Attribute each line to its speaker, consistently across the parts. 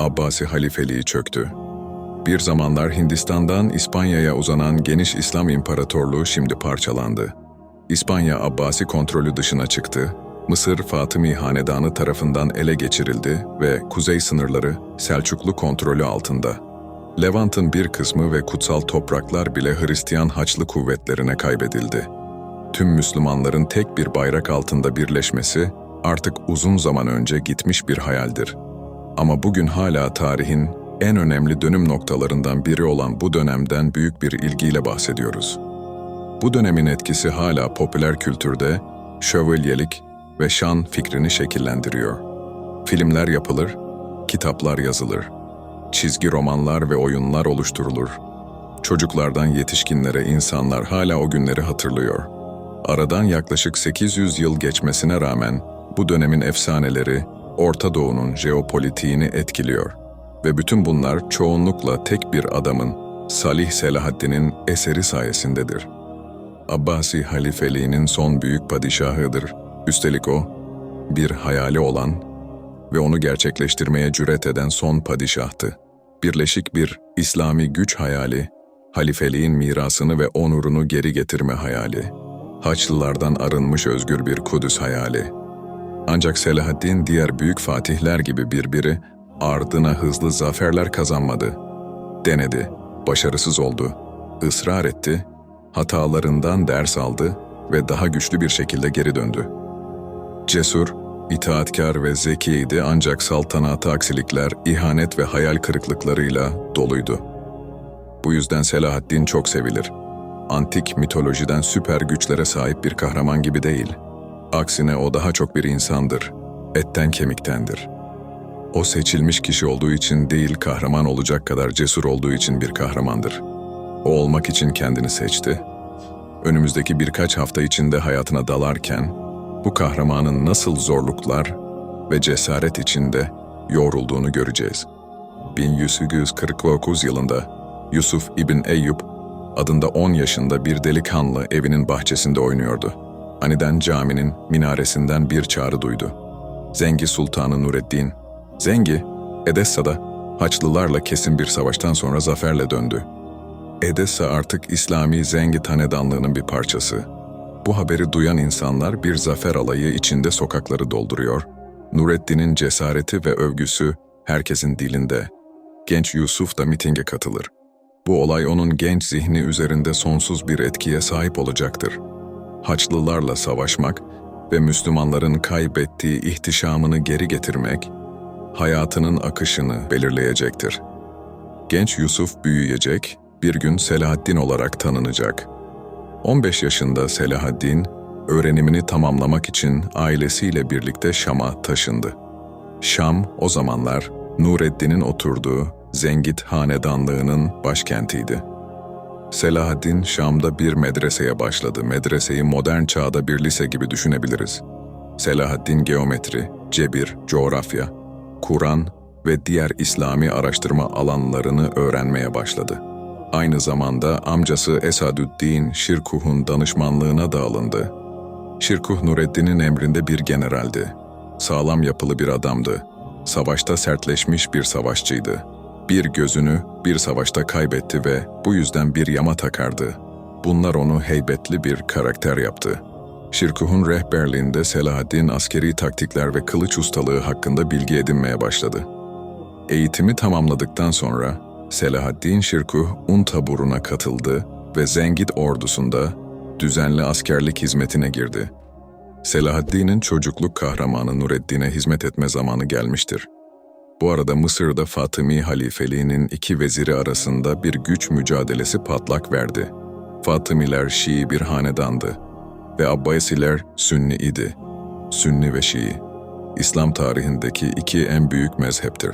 Speaker 1: Abbasi halifeliği çöktü. Bir zamanlar Hindistan'dan İspanya'ya uzanan geniş İslam İmparatorluğu şimdi parçalandı. İspanya Abbasi kontrolü dışına çıktı, Mısır Fatımi Hanedanı tarafından ele geçirildi ve kuzey sınırları Selçuklu kontrolü altında. Levant'ın bir kısmı ve kutsal topraklar bile Hristiyan Haçlı kuvvetlerine kaybedildi. Tüm Müslümanların tek bir bayrak altında birleşmesi artık uzun zaman önce gitmiş bir hayaldir. Ama bugün hala tarihin en önemli dönüm noktalarından biri olan bu dönemden büyük bir ilgiyle bahsediyoruz. Bu dönemin etkisi hala popüler kültürde şövalyelik ve şan fikrini şekillendiriyor. Filmler yapılır, kitaplar yazılır, çizgi romanlar ve oyunlar oluşturulur. Çocuklardan yetişkinlere insanlar hala o günleri hatırlıyor. Aradan yaklaşık 800 yıl geçmesine rağmen bu dönemin efsaneleri Orta Doğu'nun jeopolitiğini etkiliyor. Ve bütün bunlar çoğunlukla tek bir adamın, Salih Selahaddin'in eseri sayesindedir. Abbasi halifeliğinin son büyük padişahıdır. Üstelik o, bir hayali olan ve onu gerçekleştirmeye cüret eden son padişahtı. Birleşik bir İslami güç hayali, halifeliğin mirasını ve onurunu geri getirme hayali, Haçlılardan arınmış özgür bir Kudüs hayali. Ancak Selahaddin diğer büyük fatihler gibi birbiri ardına hızlı zaferler kazanmadı. Denedi, başarısız oldu, ısrar etti, hatalarından ders aldı ve daha güçlü bir şekilde geri döndü. Cesur, itaatkar ve zekiydi ancak saltanatı aksilikler, ihanet ve hayal kırıklıklarıyla doluydu. Bu yüzden Selahaddin çok sevilir. Antik mitolojiden süper güçlere sahip bir kahraman gibi değil. Aksine o daha çok bir insandır. Etten kemiktendir. O seçilmiş kişi olduğu için değil kahraman olacak kadar cesur olduğu için bir kahramandır. O olmak için kendini seçti. Önümüzdeki birkaç hafta içinde hayatına dalarken bu kahramanın nasıl zorluklar ve cesaret içinde yoğrulduğunu göreceğiz. 1149 yılında Yusuf İbn Eyyub adında 10 yaşında bir delikanlı evinin bahçesinde oynuyordu. Aniden caminin minaresinden bir çağrı duydu. Zengi Sultanı Nureddin, Zengi, Edessa'da Haçlılarla kesin bir savaştan sonra zaferle döndü. Edessa artık İslami Zengi Hanedanlığı'nın bir parçası. Bu haberi duyan insanlar bir zafer alayı içinde sokakları dolduruyor. Nureddin'in cesareti ve övgüsü herkesin dilinde. Genç Yusuf da mitinge katılır. Bu olay onun genç zihni üzerinde sonsuz bir etkiye sahip olacaktır. Haçlılarla savaşmak ve Müslümanların kaybettiği ihtişamını geri getirmek, hayatının akışını belirleyecektir. Genç Yusuf büyüyecek, bir gün Selahaddin olarak tanınacak. 15 yaşında Selahaddin, öğrenimini tamamlamak için ailesiyle birlikte Şam'a taşındı. Şam, o zamanlar Nureddin'in oturduğu Zengit Hanedanlığı'nın başkentiydi. Selahaddin Şam'da bir medreseye başladı. Medreseyi modern çağda bir lise gibi düşünebiliriz. Selahaddin geometri, cebir, coğrafya, Kur'an ve diğer İslami araştırma alanlarını öğrenmeye başladı. Aynı zamanda amcası Esadüddin Şirkuh'un danışmanlığına da alındı. Şirkuh Nureddin'in emrinde bir generaldi. Sağlam yapılı bir adamdı. Savaşta sertleşmiş bir savaşçıydı. Bir gözünü bir savaşta kaybetti ve bu yüzden bir yama takardı. Bunlar onu heybetli bir karakter yaptı. Şirkuh'un rehberliğinde Selahaddin askeri taktikler ve kılıç ustalığı hakkında bilgi edinmeye başladı. Eğitimi tamamladıktan sonra Selahaddin Şirkuh un taburuna katıldı ve Zengid ordusunda düzenli askerlik hizmetine girdi. Selahaddin'in çocukluk kahramanı Nureddin'e hizmet etme zamanı gelmiştir. Bu arada Mısır'da Fatımi halifeliğinin iki veziri arasında bir güç mücadelesi patlak verdi. Fatımiler Şii bir hanedandı ve Abbasiler Sünni idi. Sünni ve Şii. İslam tarihindeki iki en büyük mezheptir.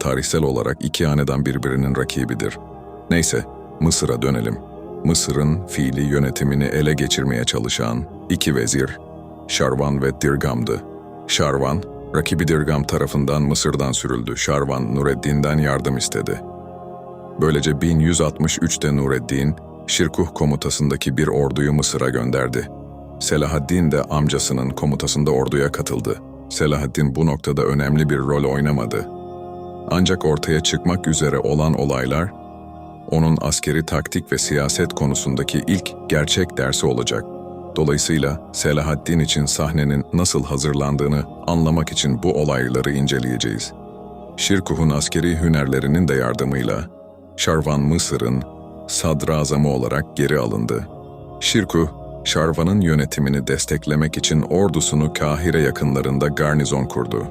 Speaker 1: Tarihsel olarak iki hanedan birbirinin rakibidir. Neyse, Mısır'a dönelim. Mısır'ın fiili yönetimini ele geçirmeye çalışan iki vezir, Şarvan ve Dirgam'dı. Şarvan, rakibi Dirgam tarafından Mısır'dan sürüldü. Şarvan, Nureddin'den yardım istedi. Böylece 1163'te Nureddin, Şirkuh komutasındaki bir orduyu Mısır'a gönderdi. Selahaddin de amcasının komutasında orduya katıldı. Selahaddin bu noktada önemli bir rol oynamadı. Ancak ortaya çıkmak üzere olan olaylar, onun askeri taktik ve siyaset konusundaki ilk gerçek dersi olacak. Dolayısıyla Selahaddin için sahnenin nasıl hazırlandığını anlamak için bu olayları inceleyeceğiz. Şirkuh'un askeri hünerlerinin de yardımıyla Şarvan Mısır'ın sadrazamı olarak geri alındı. Şirkuh, Şarvan'ın yönetimini desteklemek için ordusunu Kahire yakınlarında garnizon kurdu.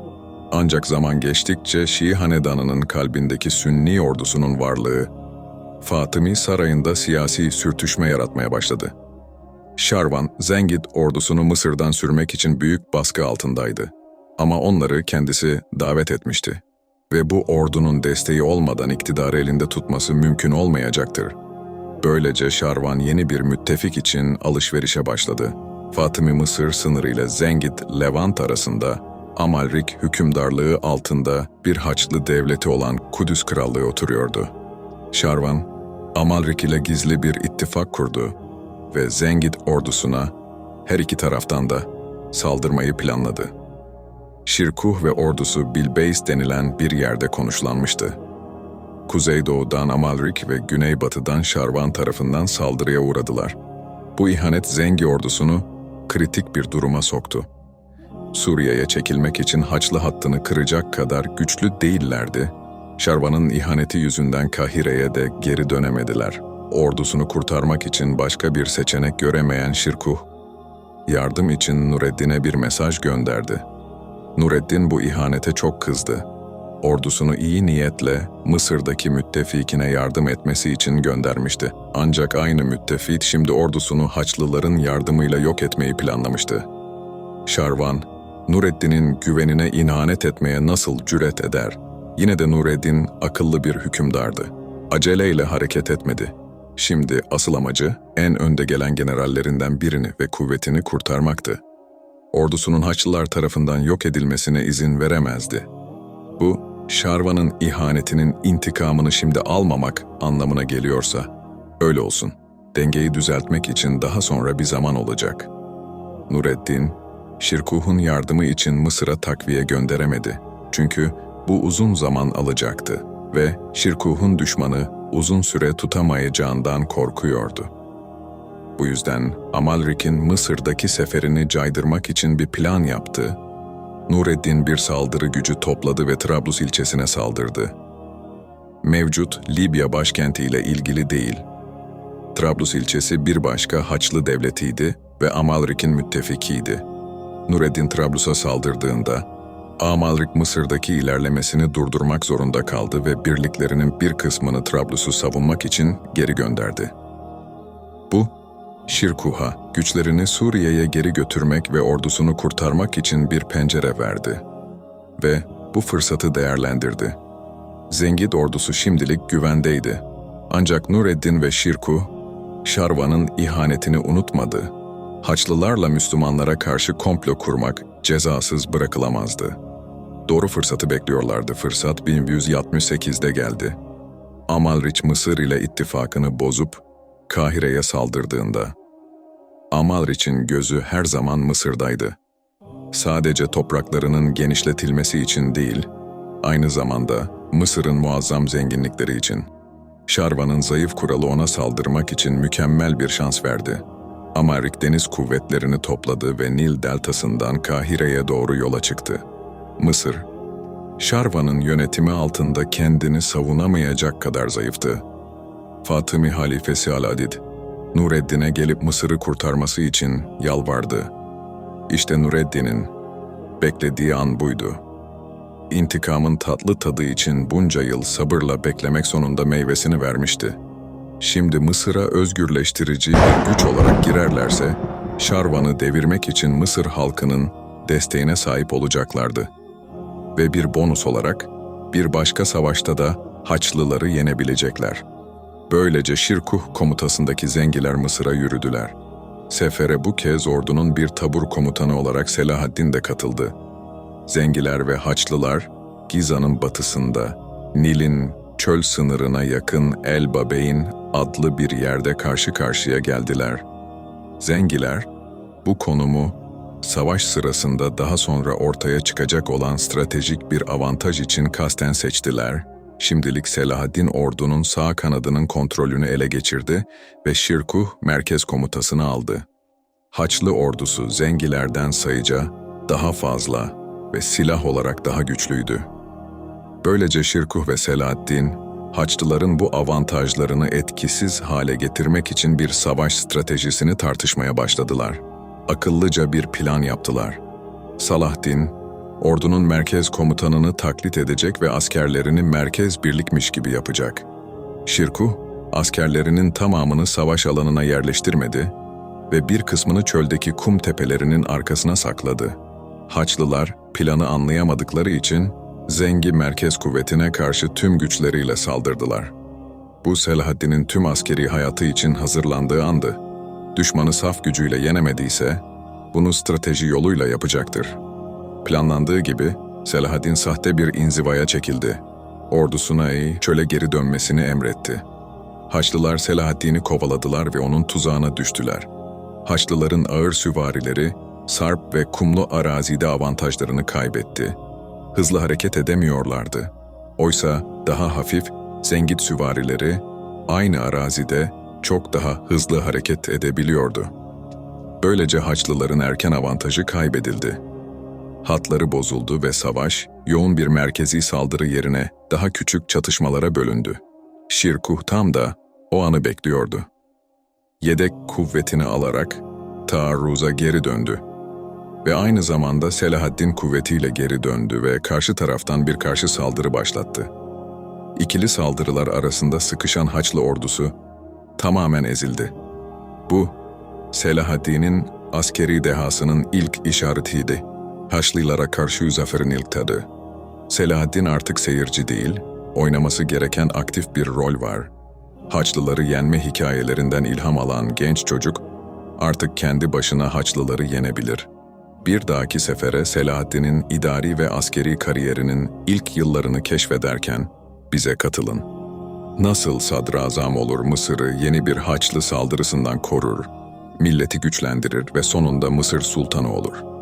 Speaker 1: Ancak zaman geçtikçe Şii hanedanının kalbindeki Sünni ordusunun varlığı, Fatımi sarayında siyasi sürtüşme yaratmaya başladı. Şarvan, Zengid ordusunu Mısır'dan sürmek için büyük baskı altındaydı. Ama onları kendisi davet etmişti. Ve bu ordunun desteği olmadan iktidarı elinde tutması mümkün olmayacaktır. Böylece Şarvan yeni bir müttefik için alışverişe başladı. Fatımi Mısır sınırı ile Zengid, Levant arasında Amalrik hükümdarlığı altında bir Haçlı devleti olan Kudüs Krallığı oturuyordu. Şarvan, Amalrik ile gizli bir ittifak kurdu ve Zengid ordusuna her iki taraftan da saldırmayı planladı. Şirkuh ve ordusu Bilbeys denilen bir yerde konuşlanmıştı. Kuzeydoğudan Amalrik ve güneybatıdan Şarvan tarafından saldırıya uğradılar. Bu ihanet Zengi ordusunu kritik bir duruma soktu. Suriye'ye çekilmek için Haçlı hattını kıracak kadar güçlü değillerdi. Şarvan'ın ihaneti yüzünden Kahire'ye de geri dönemediler. Ordusunu kurtarmak için başka bir seçenek göremeyen Şirkuh, yardım için Nureddin'e bir mesaj gönderdi. Nureddin bu ihanete çok kızdı. Ordusunu iyi niyetle Mısır'daki müttefikine yardım etmesi için göndermişti. Ancak aynı müttefik şimdi ordusunu Haçlıların yardımıyla yok etmeyi planlamıştı. Şarvan, Nureddin'in güvenine inanet etmeye nasıl cüret eder? Yine de Nureddin akıllı bir hükümdardı. Aceleyle hareket etmedi. Şimdi asıl amacı en önde gelen generallerinden birini ve kuvvetini kurtarmaktı. Ordusunun Haçlılar tarafından yok edilmesine izin veremezdi. Bu, Şarvan'ın ihanetinin intikamını şimdi almamak anlamına geliyorsa, öyle olsun. Dengeyi düzeltmek için daha sonra bir zaman olacak. Nureddin, Şirkuh'un yardımı için Mısır'a takviye gönderemedi. Çünkü bu uzun zaman alacaktı ve Şirkuh'un düşmanı uzun süre tutamayacağından korkuyordu. Bu yüzden Amalrik'in Mısır'daki seferini caydırmak için bir plan yaptı. Nureddin bir saldırı gücü topladı ve Trablus ilçesine saldırdı. Mevcut Libya başkenti ile ilgili değil. Trablus ilçesi bir başka Haçlı devletiydi ve Amalrik'in müttefikiydi. Nureddin Trablus'a saldırdığında Amalrik Mısır'daki ilerlemesini durdurmak zorunda kaldı ve birliklerinin bir kısmını Trablus'u savunmak için geri gönderdi. Bu, Şirkuh'a güçlerini Suriye'ye geri götürmek ve ordusunu kurtarmak için bir pencere verdi. Ve bu fırsatı değerlendirdi. Zengid ordusu şimdilik güvendeydi. Ancak Nureddin ve Şirkuh, Şarvan'ın ihanetini unutmadı. Haçlılarla Müslümanlara karşı komplo kurmak cezasız bırakılamazdı. Doğru fırsatı bekliyorlardı. Fırsat 1168'de geldi. Amalriç Mısır ile ittifakını bozup Kahire'ye saldırdığında Amalriç'in gözü her zaman Mısır'daydı. Sadece topraklarının genişletilmesi için değil, aynı zamanda Mısır'ın muazzam zenginlikleri için. Şarvan'ın zayıf kuralı ona saldırmak için mükemmel bir şans verdi. Amalrik deniz kuvvetlerini topladı ve Nil deltasından Kahire'ye doğru yola çıktı. Mısır, Şarvan'ın yönetimi altında kendini savunamayacak kadar zayıftı. Fatımi halifesi Aladid, Nureddin'e gelip Mısır'ı kurtarması için yalvardı. İşte Nureddin'in beklediği an buydu. İntikamın tatlı tadı için bunca yıl sabırla beklemek sonunda meyvesini vermişti. Şimdi Mısır'a özgürleştirici bir güç olarak girerlerse, Şarvan'ı devirmek için Mısır halkının desteğine sahip olacaklardı. Ve bir bonus olarak, bir başka savaşta da Haçlıları yenebilecekler. Böylece Şirkuh komutasındaki Zengiler Mısır'a yürüdüler. Sefere bu kez ordunun bir tabur komutanı olarak Selahaddin de katıldı. Zengiler ve Haçlılar, Giza'nın batısında, Nil'in çöl sınırına yakın El Babeyn adlı bir yerde karşı karşıya geldiler. Zengiler, bu konumu savaş sırasında daha sonra ortaya çıkacak olan stratejik bir avantaj için kasten seçtiler. Şimdilik Selahaddin ordunun sağ kanadının kontrolünü ele geçirdi ve Şirkuh merkez komutasını aldı. Haçlı ordusu Zengilerden sayıca daha fazla ve silah olarak daha güçlüydü. Böylece Şirkuh ve Selahaddin, Haçlıların bu avantajlarını etkisiz hale getirmek için bir savaş stratejisini tartışmaya başladılar. Akıllıca bir plan yaptılar. Salahdin, ordunun merkez komutanını taklit edecek ve askerlerini merkez birlikmiş gibi yapacak. Şirkuh, askerlerinin tamamını savaş alanına yerleştirmedi ve bir kısmını çöldeki kum tepelerinin arkasına sakladı. Haçlılar planı anlayamadıkları için Zengi merkez kuvvetine karşı tüm güçleriyle saldırdılar. Bu Selahaddin'in tüm askeri hayatı için hazırlandığı andı. Düşmanı saf gücüyle yenemediyse, bunu strateji yoluyla yapacaktır. Planlandığı gibi Selahaddin sahte bir inzivaya çekildi. Ordusuna iyi çöle geri dönmesini emretti. Haçlılar Selahaddin'i kovaladılar ve onun tuzağına düştüler. Haçlıların ağır süvarileri, sarp ve kumlu arazide avantajlarını kaybetti. Hızlı hareket edemiyorlardı. Oysa daha hafif, zengit süvarileri aynı arazide çok daha hızlı hareket edebiliyordu. Böylece Haçlıların erken avantajı kaybedildi. Hatları bozuldu ve savaş, yoğun bir merkezi saldırı yerine daha küçük çatışmalara bölündü. Şirkuh tam da o anı bekliyordu. Yedek kuvvetini alarak taarruza geri döndü ve aynı zamanda Selahaddin kuvvetiyle geri döndü ve karşı taraftan bir karşı saldırı başlattı. İkili saldırılar arasında sıkışan Haçlı ordusu tamamen ezildi. Bu, Selahaddin'in askeri dehasının ilk işaretiydi. Haçlılara karşı zaferin ilk tadı. Selahaddin artık seyirci değil, oynaması gereken aktif bir rol var. Haçlıları yenme hikayelerinden ilham alan genç çocuk, artık kendi başına Haçlıları yenebilir. Bir dahaki sefere Selahaddin'in idari ve askeri kariyerinin ilk yıllarını keşfederken bize katılın. Nasıl sadrazam olur Mısır'ı yeni bir Haçlı saldırısından korur, milleti güçlendirir ve sonunda Mısır sultanı olur.''